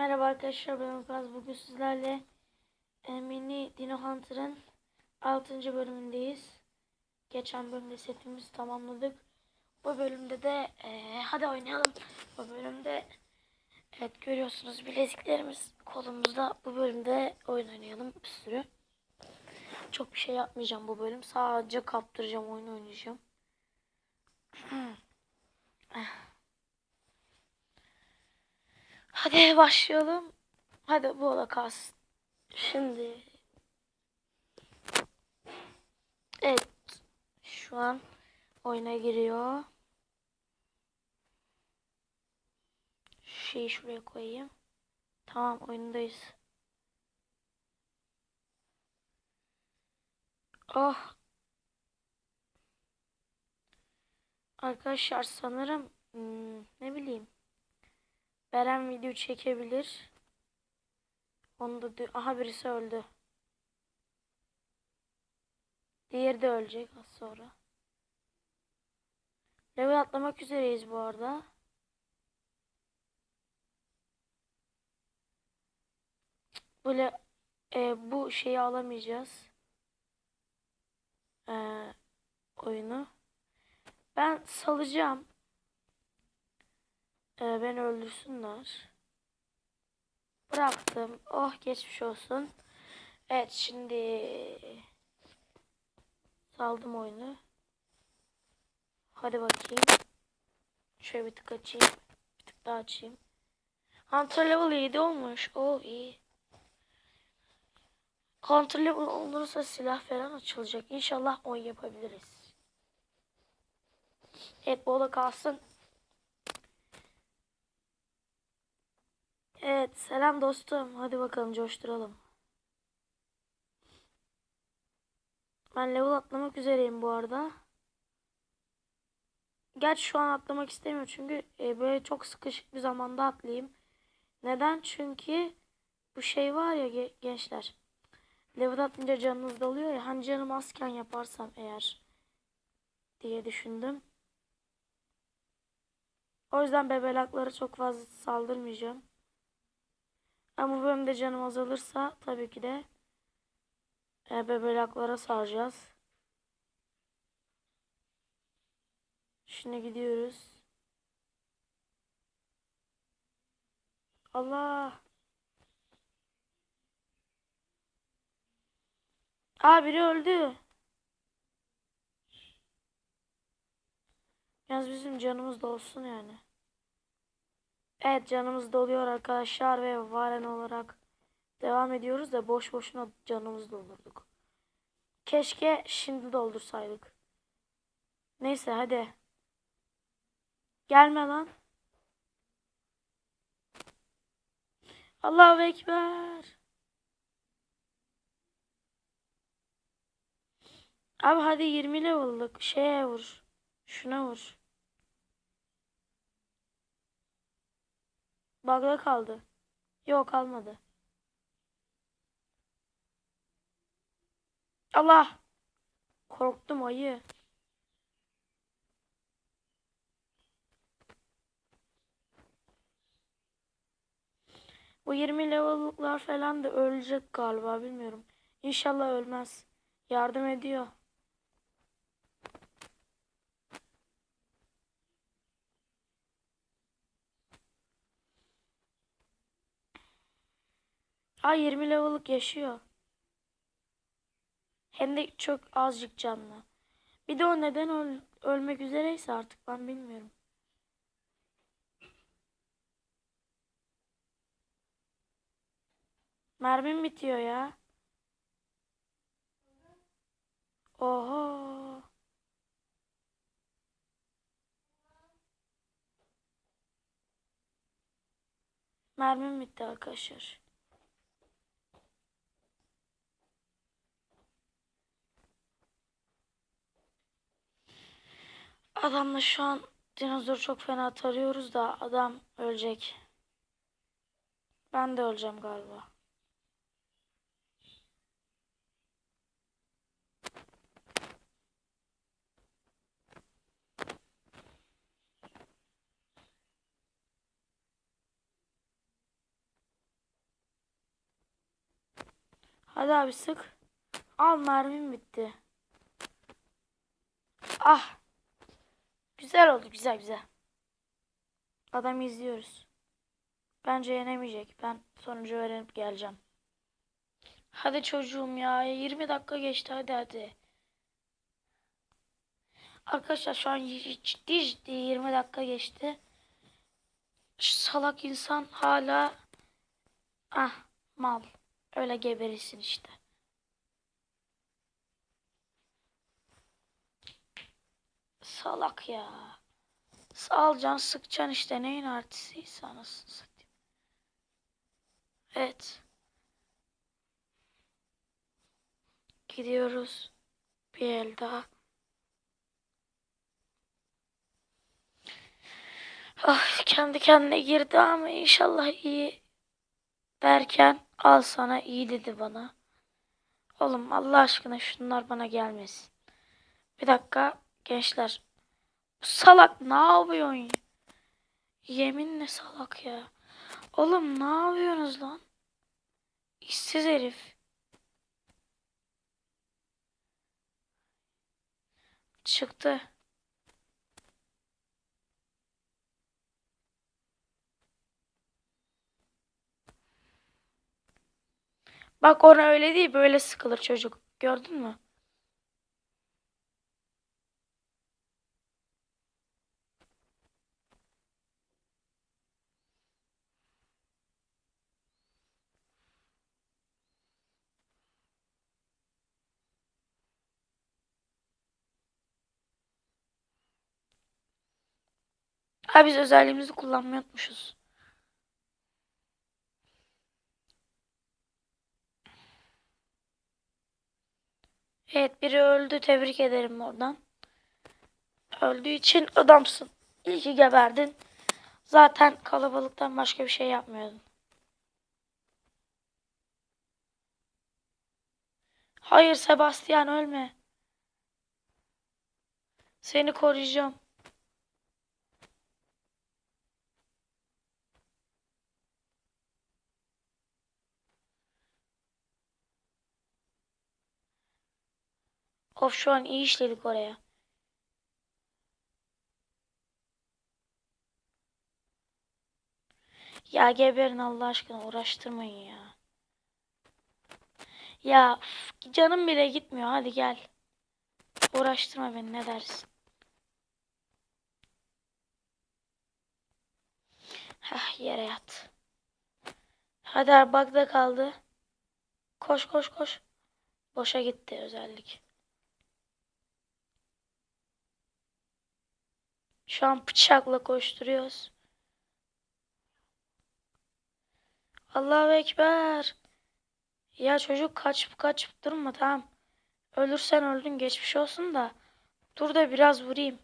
Merhaba arkadaşlar ben Ulkaz. Bugün sizlerle e, mini Dino Hunter'ın 6. bölümündeyiz. Geçen bölümde setimizi tamamladık. Bu bölümde de e, hadi oynayalım. Bu bölümde evet görüyorsunuz bileziklerimiz kolumuzda. Bu bölümde oyun oynayalım bir sürü. Çok bir şey yapmayacağım bu bölüm. Sadece kaptıracağım oyun oynayacağım. Hadi başlayalım. Hadi bu ola kalsın. Şimdi. Evet. Şu an oyuna giriyor. Şeyi şuraya koyayım. Tamam oyundayız. Oh. Arkadaşlar sanırım hmm, ne bileyim. Beren video çekebilir. Onu da aha birisi öldü. Diğeri de ölecek az sonra. Level atlamak üzereyiz bu arada. Böyle e, bu şeyi alamayacağız. E, oyunu. Ben salacağım. Ee, beni öldürsünler. Bıraktım. Oh geçmiş olsun. Evet şimdi saldım oyunu. Hadi bakayım. Şöyle bir tık açayım. Bir tık daha açayım. Hunter level 7 olmuş. Oh iyi. Hunter level olursa silah falan açılacak. İnşallah 10 yapabiliriz. Evet bu da kalsın. Evet selam dostum. Hadi bakalım coşturalım. Ben level atlamak üzereyim bu arada. Gerçi şu an atlamak istemiyorum çünkü e, böyle çok sıkışık bir zamanda atlayayım. Neden? Çünkü bu şey var ya ge- gençler. Level atınca canınız doluyor ya. Hani canım azken yaparsam eğer diye düşündüm. O yüzden bebelaklara çok fazla saldırmayacağım. Ama bu bölümde canım azalırsa tabii ki de e, bebelaklara saracağız. Şimdi gidiyoruz. Allah. Aa biri öldü. Yalnız bizim canımız da olsun yani. Evet canımız doluyor arkadaşlar ve varen olarak devam ediyoruz da boş boşuna canımız doldurduk. Keşke şimdi doldursaydık. Neyse hadi. Gelme lan. Allahu Ekber. Abi hadi 20 level'lık şeye vur. Şuna vur. Bug'da kaldı. Yok kalmadı. Allah. Korktum ayı. Bu 20 level'lıklar falan da ölecek galiba bilmiyorum. İnşallah ölmez. Yardım ediyor. Aa 20 level'lık yaşıyor. Hem de çok azıcık canlı. Bir de o neden öl ölmek üzereyse artık ben bilmiyorum. Mermim bitiyor ya. Oho. Mermim bitti arkadaşlar. Adamla şu an dinozor çok fena tarıyoruz da adam ölecek. Ben de öleceğim galiba. Hadi abi sık. Al mermim bitti. Ah. Güzel oldu güzel güzel. Adamı izliyoruz. Bence yenemeyecek. Ben sonucu öğrenip geleceğim. Hadi çocuğum ya. 20 dakika geçti hadi hadi. Arkadaşlar şu an ciddi ciddi 20 dakika geçti. Şu salak insan hala ah mal. Öyle geberirsin işte. Salak ya. Salacaksın sıkacaksın işte neyin artistiyse anasını satayım. Evet. Gidiyoruz. Bir el daha. Ah, kendi kendine girdi ama inşallah iyi derken al sana iyi dedi bana. Oğlum Allah aşkına şunlar bana gelmesin. Bir dakika gençler. Salak ne yapıyorsun ya? Yeminle salak ya. Oğlum ne yapıyorsunuz lan? İşsiz herif. Çıktı. Bak ona öyle değil böyle sıkılır çocuk. Gördün mü? Ha biz özelliğimizi kullanmayı unutmuşuz. Evet biri öldü. Tebrik ederim oradan. Öldüğü için adamsın. İyi ki geberdin. Zaten kalabalıktan başka bir şey yapmıyordun. Hayır Sebastian ölme. Seni koruyacağım. Of şu an iyi işledik oraya. Ya geberin Allah aşkına uğraştırmayın ya. Ya canım bile gitmiyor hadi gel. Uğraştırma beni ne dersin? Heh yere yat. Hadi Arbak'ta kaldı. Koş koş koş. Boşa gitti özellik. Şu an bıçakla koşturuyoruz. Allahu Ekber. Ya çocuk kaçıp kaçıp durma tamam. Ölürsen öldün geçmiş olsun da. Dur da biraz vurayım.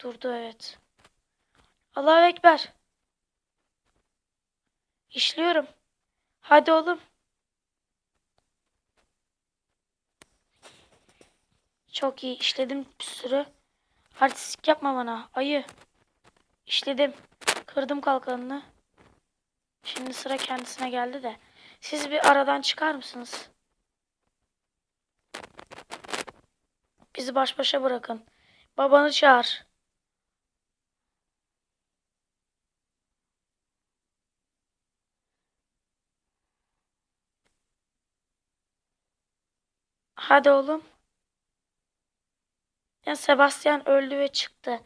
Durdu evet. Allahu Ekber. İşliyorum. Hadi oğlum. Çok iyi işledim bir sürü. Artistik yapma bana. Ayı. İşledim. Kırdım kalkanını. Şimdi sıra kendisine geldi de. Siz bir aradan çıkar mısınız? Bizi baş başa bırakın. Babanı çağır. Hadi oğlum. Ya Sebastian öldü ve çıktı.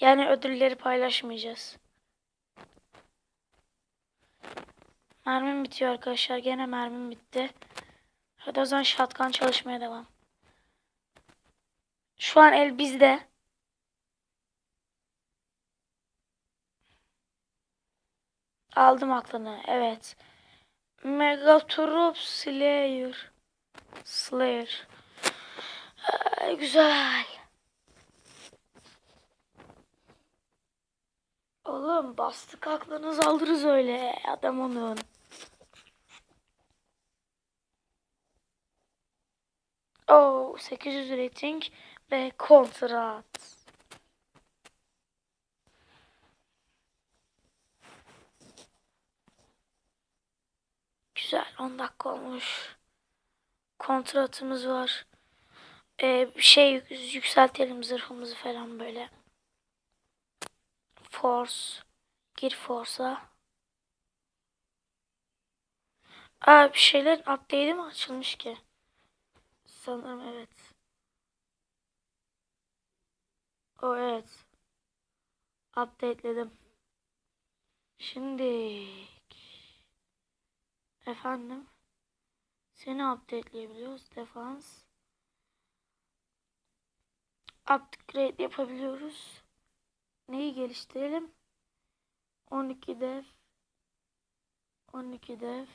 Yani ödülleri paylaşmayacağız. Mermim bitiyor arkadaşlar. Gene mermim bitti. Hadi o zaman shotgun çalışmaya devam. Şu an el bizde. Aldım aklını. Evet. Megatrop Slayer. Slayer. Ay, güzel. Oğlum bastık aklınızı alırız öyle adam onun. Oo 800 rating ve kontrat. Güzel 10 dakika olmuş. Kontratımız var. Ee, şey yük- yükseltelim zırhımızı falan böyle. Force. Gir Force'a. Aa bir şeyler update'i mi açılmış ki? Sanırım evet. O evet. Updateledim. Şimdi efendim seni updateleyebiliyoruz. Defans upgrade yapabiliyoruz. Neyi geliştirelim? 12 dev 12 dev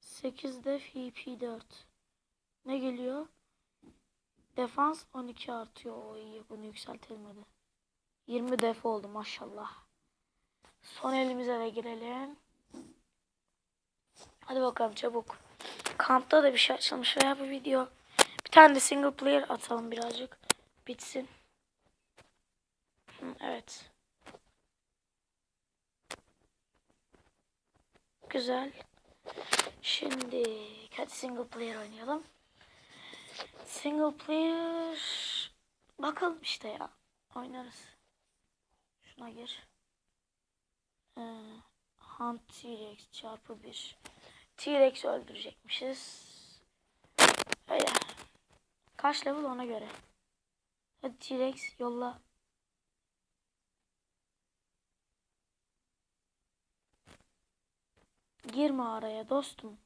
8 dev HP4 Ne geliyor? Defans 12 artıyor. O iyi. Bunu yükseltelim hadi. 20 def oldu maşallah. Son elimize de girelim. Hadi bakalım çabuk. Kampta da bir şey açılmış veya bu video. Bir tane de single player atalım birazcık. Bitsin. Evet. Güzel. Şimdi hadi single player oynayalım. Single player bakalım işte ya. Oynarız. Şuna gir. Ee, Hunt T-Rex çarpı 1. T-Rex öldürecekmişiz. Öyle. Kaç level ona göre. Hadi T-Rex yolla. Girme araya dostum.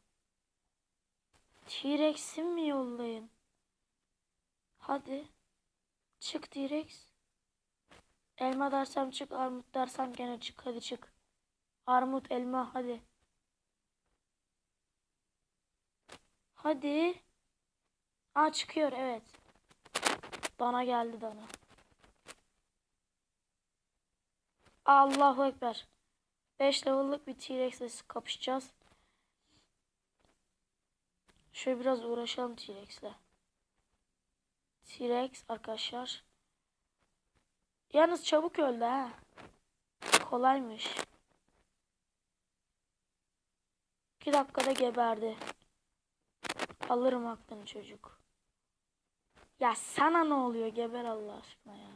T-Rex'i mi yollayın? Hadi. Çık T-Rex. Elma dersem çık, armut dersem gene çık. Hadi çık. Armut, elma hadi. Hadi. Aa çıkıyor evet. Dana geldi dana. Allahu Ekber. 5 level'lık bir T-Rex ile kapışacağız. Şöyle biraz uğraşalım T-Rex'le. T-Rex arkadaşlar. Yalnız çabuk öldü ha. Kolaymış. 2 dakikada geberdi. Alırım aklını çocuk. Ya sana ne oluyor geber Allah aşkına ya.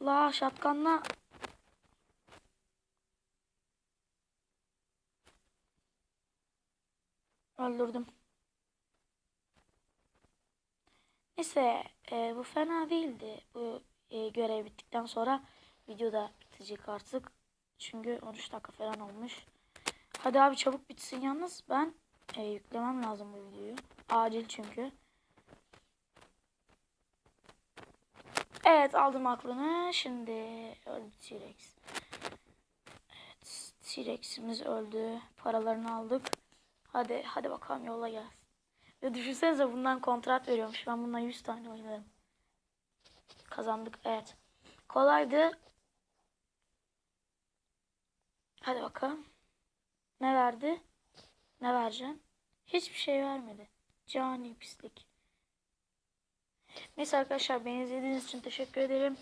Allah şatkanla öldürdüm. Neyse e, bu fena değildi. Bu e, görev bittikten sonra video da bitecek artık. Çünkü 13 dakika falan olmuş. Hadi abi çabuk bitsin yalnız ben e, yüklemem lazım bu videoyu. Acil çünkü. Evet aldım aklını. Şimdi öldü T-Rex. Evet T-Rex'imiz öldü. Paralarını aldık. Hadi hadi bakalım yola gel. Ya düşünsenize bundan kontrat veriyormuş. Ben bundan 100 tane oynarım. Kazandık evet. Kolaydı. Hadi bakalım. Ne verdi? Ne vereceksin? Hiçbir şey vermedi. Cani pislik. Neyse arkadaşlar beni izlediğiniz için teşekkür ederim.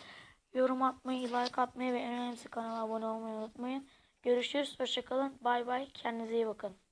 Yorum atmayı, like atmayı ve en önemlisi kanala abone olmayı unutmayın. Görüşürüz. Hoşçakalın. Bay bay. Kendinize iyi bakın.